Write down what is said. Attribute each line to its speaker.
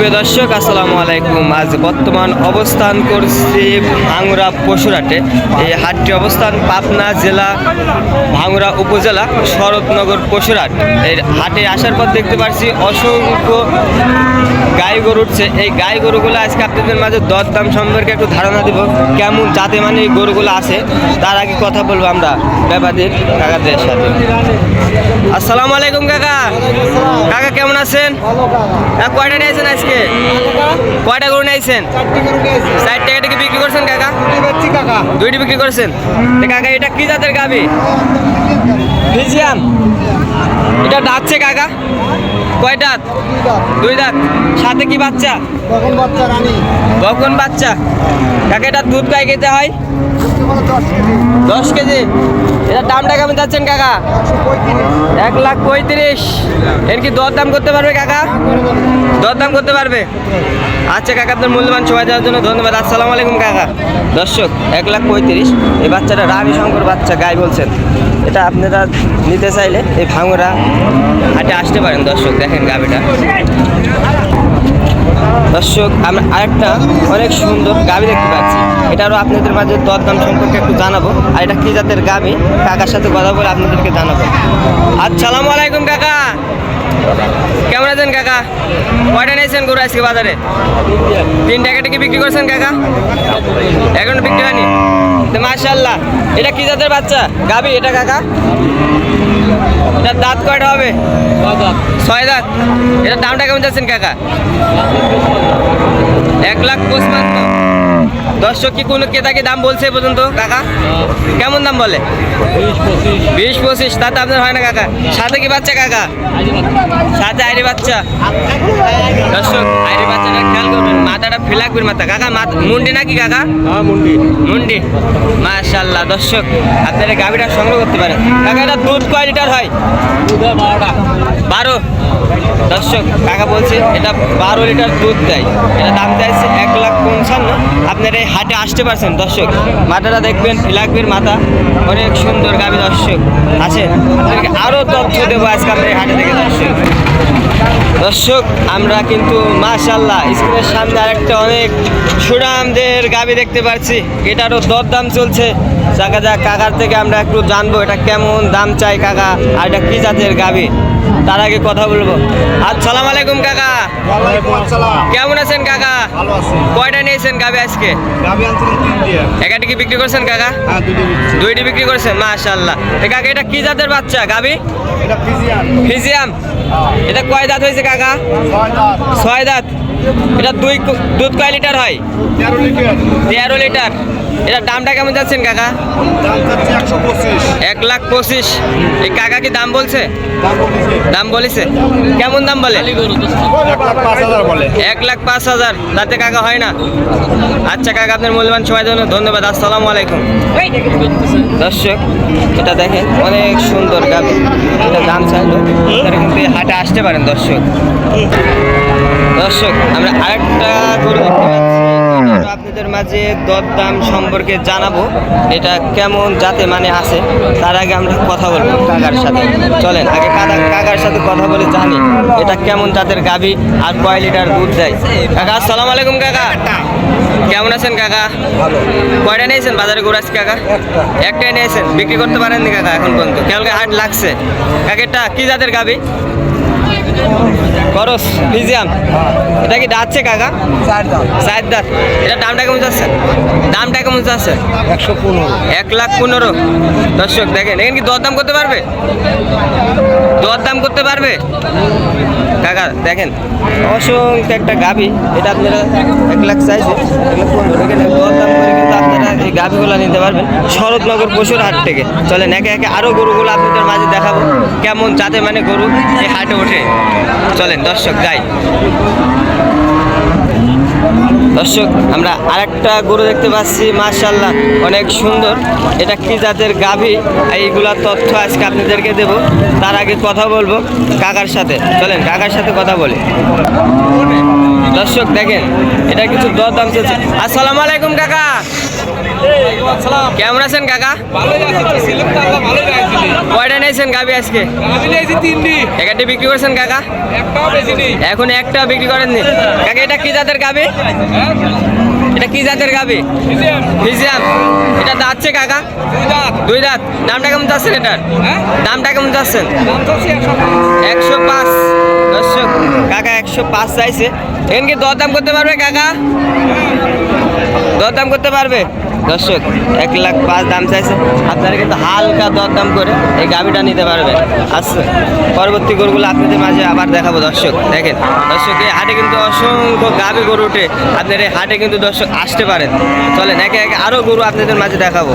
Speaker 1: সুপ্রিয় দর্শক, আসসালামু আলাইকুম। আজ বর্তমান অবস্থান করছি ভাঙুরা পশুরাটে এই হাটটি অবস্থান পাবনা জেলা ভাঙুরা উপজেলা, শরৎনগর পশুরাট এই হাটে আসার পর দেখতে পাচ্ছি অসংখ্য গাই গরু উঠছে। এই গাই গরুগুলো আজকে আপনাদের মাঝে দরদাম সম্পর্কে একটু ধারণা দিব। কেমন জাতে মানে এই গরুগুলো আছে? তার আগে কথা বলব আমরা ব্যাপারীর কাকাদের সাথে। আসসালামু আলাইকুম, কাকা। কাকা, কেমন আছেন? হ্যাঁ কয়টা আজকে? কয়টা গরু নিয়েছেন ষাট টাকা থেকে বিক্রি করছেন কাকা? দুইটি বিক্রি করছেন? কাকা, এটা কি জাতের গাবি? ফিজিয়াম এটা দাঁতছে কাকা? কয় দাঁত? দুই দাঁত। সাথে কি বাচ্চা? কখন বাচ্চা। কাকা, এটা দুধ কয় খেতে হয়? দশ কেজি। এটা দামটা কেমন যাচ্ছেন কাকা? এক লাখ পঁয়ত্রিশ। এর কি দর দাম করতে পারবে, কাকা? দর দাম করতে পারবে? আচ্ছা কাকা, আপনার মূল্যবান সময় দেওয়ার জন্য ধন্যবাদ। আসসালামু আলাইকুম, কাকা। দর্শক, এক লাখ পঁয়ত্রিশ। এই বাচ্চাটা রাবি শঙ্কর বাচ্চা, গাই বলছেন। এটা আপনারা নিতে চাইলে এই ভাঙরা হাটে আসতে পারেন, দর্শক, দেখেন গাবিটা। দর্শক, আমরা আরেকটা অনেক সুন্দর গাবি দেখতে পাচ্ছি। এটারও আপনাদের মাঝে দরদাম সম্পর্কে একটু জানাব। আর এটা কী জাতের গাবি? কাকার সাথে কথা বলে আপনাদেরকে জানাব। আসসালামু আলাইকুম, কাকা। কেমন আছেন, কাকা? কয়টা নিয়েছেন গরু আজকে বাজারে? তিন টাকা কি বিক্রি করছেন, কাকা? এখন বিক্রি হয়নি? তো মাশাল্লাহ এটা কি জাতের বাচ্চা? গাবি, এটা কাকা? এটার দাঁত কয়টা হবে? ছয় দাঁত। এটার দামটা কেমন যাচ্ছেন কাকা? এক লাখ পঁচপান্ন। দর্শক কি কোনো ক্রেতাকে দাম বলছে এ পর্যন্ত? কাকা? কেমন দাম বলে? বিশ পঁচিশ। তাতে আপনার হয় না কাকা। সাথে কি বাচ্চা কাকা? সাথে আইরি বাচ্চা। দর্শক আইরি বাচ্চাটা খেয়াল করবেন মাথাটা ফেলাকবির মাথা। কাকা মুন্ডি নাকি কাকা? মুন্ডি। মুন্ডি। মাশাল্লাহ দর্শক আপনারা গাভিটা সংগ্রহ করতে পারেন। কাকা এটা দুধ কয় লিটার হয়? বারো। দর্শক কাকা বলছে এটা বারো লিটার দুধ দেয়। এটা দাম পঞ্চান্ন আপনারা এই হাটে আসতে পারছেন, দর্শক? মাথাটা দেখবেন, ফিলাকবির মাথা। অনেক সুন্দর গাভি দর্শক। আছে? আরও তথ্য দেবো আজকে এই হাটে থেকে, দর্শক। দর্শক, আমরা কিন্তু মাশাল্লাহ স্ক্রিনের সামনে আরেকটা অনেক সুনামদের গাবি দেখতে পাচ্ছি এটারও দরদাম চলছে। চাকা যা কাকার থেকে আমরা একটু জানব এটা কেমন দাম চাই কাকা, আর এটা কি জাতের গাবি? তার আগে কথা বলব। আসসালাম আলাইকুম কাকা। কেমন আছেন কাকা? কয়টা নিয়েছেন গাবি আজকে? একাটি কি বিক্রি করছেন কাকা?
Speaker 2: হ্যাঁ
Speaker 1: দুইটি বিক্রি করছেন মাশাল্লাহ কাকা এটা কি জাতের বাচ্চা গাবি ফিজিয়াম? এটা কয় দাঁত হয়েছে কাকা?
Speaker 2: ছয় দাঁত।
Speaker 1: এটা দুই দুধ কয় লিটার হয়?
Speaker 2: তেরো লিটার।
Speaker 1: এটা দামটা কেমন যাচ্ছেন কাকা? এক লাখ পঁচিশ। এই কাকা কি দাম বলছে?
Speaker 2: দাম বলেছে।
Speaker 1: কেমন দাম বলে?
Speaker 2: এক লাখ পাঁচ হাজার।
Speaker 1: তাতে কাকা হয় না? আচ্ছা কাকা আপনার মূল্যবান সময় জন্য ধন্যবাদ। আসসালামু আলাইকুম। দর্শক এটা দেখেন অনেক সুন্দর গাবি এটা দাম চাইলো কিন্তু হাটে আসতে পারেন দর্শক। দর্শক আমরা আরেকটা গরু দেখতে পাচ্ছি। আপনাদের মাঝে দরদাম সম্পর্কে জানাব, এটা কেমন যাতে মানে আছে, তার আগে আমরা কথা বলব কাকার সাথে। চলেন, আগে কাকা কাকার সাথে কথা বলে জানি, এটা কেমন জাতের গাবি আর কয় লিটার দুধ দেয়। কাকা, আসসালামু আলাইকুম কাকা। কেমন আছেন কাকা? কয়টা নিয়েছেন বাজারে গরু আজকে কাকা? একটাই নিয়েছেন, বিক্রি করতে পারেননি কাকা এখন পর্যন্ত। কেমন হাট লাগছে। কাকা, এটা কি জাতের গাবি? করস ফিজিয়াম এটা কি দাঁতছে কাকা?
Speaker 2: চার দাম
Speaker 1: দাঁত। এটা দামটা কেমন যাচ্ছে? দামটা কেমন যাচ্ছে?
Speaker 2: একশো পনেরো।
Speaker 1: এক লাখ পনেরো। দর্শক দেখেন এখানে কি দরদাম করতে পারবে? দরদাম করতে পারবে? কাকা দেখেন। অসংখ্য একটা গাবি এটা আপনারা এক লাখ চাইছে এক লাখ পনেরো। এখানে দরদাম করে কিন্তু আপনারা এই গাবিগুলো নিতে পারবেন। শরৎনগর পশুর হাট থেকে। চলেন একে একে আরও গরুগুলো আপনাদের মাঝে দেখাবো। কেমন যাতে মানে গরু এই হাটে ওঠে। চলেন। দর্শক, যাই। দর্শক, আমরা আরেকটা গরু দেখতে পাচ্ছি মাশাল্লাহ অনেক সুন্দর। এটা কি জাতের গাভী? এইগুলার তথ্য আজকে আপনাদেরকে দেব। তার আগে কথা বলব কাকার সাথে। চলেন, কাকার সাথে কথা বলি। দর্শক, দেখেন, এটা কিছু দর দাম চলছে। আসসালামু আলাইকুম, কাকা। কেমন আছেন কাকা? কয়টা নিয়েছেন গাবি আজকে? একাটি বিক্রি করছেন কাকা? এখন একটা বিক্রি করেননি। কাকা, এটা কি জাতের গাবি এটা কি জাতের গাবি ফিজিয়াম এটা দাঁতছে কাকা?
Speaker 2: দুই দাঁত।
Speaker 1: দামটা কেমন চাচ্ছেন এটার? দামটা কেমন চাচ্ছেন?
Speaker 2: একশো
Speaker 1: পাঁচ। দর্শক, কাকা একশো পাঁচ চাইছে। এখানে কি দরদাম করতে পারবে কাকা? দরদাম করতে পারবে? দর্শক, এক লাখ পাঁচ দাম চাইছে। আপনারা কিন্তু হালকা দর দাম করে এই গাভিটা নিতে পারবেন। আচ্ছা পরবর্তী গরুগুলো আপনাদের মাঝে আবার দেখাবো দর্শক। দেখেন, দর্শক, এই হাটে কিন্তু অসংখ্য গাভি গরু উঠে আপনার এই হাটে কিন্তু দর্শক আসতে পারেন। চলেন, একে একে আরও গরু আপনাদের মাঝে দেখাবো।